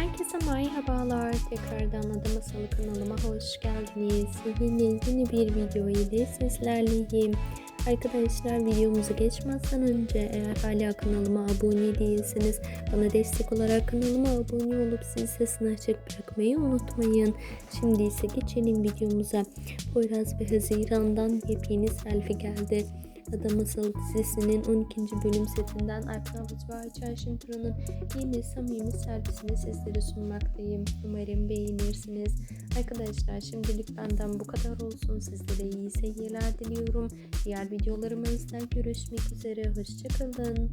Herkese merhabalar. Tekrardan Ada Masalı kanalıma hoş geldiniz. Yine yeni bir video sizlerleyim. Arkadaşlar videomuzu geçmezden önce eğer hala kanalıma abone değilseniz bana destek olarak kanalıma abone olup zil sesini açık bırakmayı unutmayın. Şimdi ise geçelim videomuza. Poyraz ve Haziran'dan yepyeni selfie geldi. Ada Masal dizisinin 12. bölüm setinden Alp Navruz ve Ayça Ayşin Turan'ın yeni samimi selfiesini sizlere sunmaktayım. Umarım beğenirsiniz. Arkadaşlar şimdilik benden bu kadar olsun. Sizlere iyi seyirler diliyorum. Diğer videolarımızda görüşmek üzere. Hoşçakalın.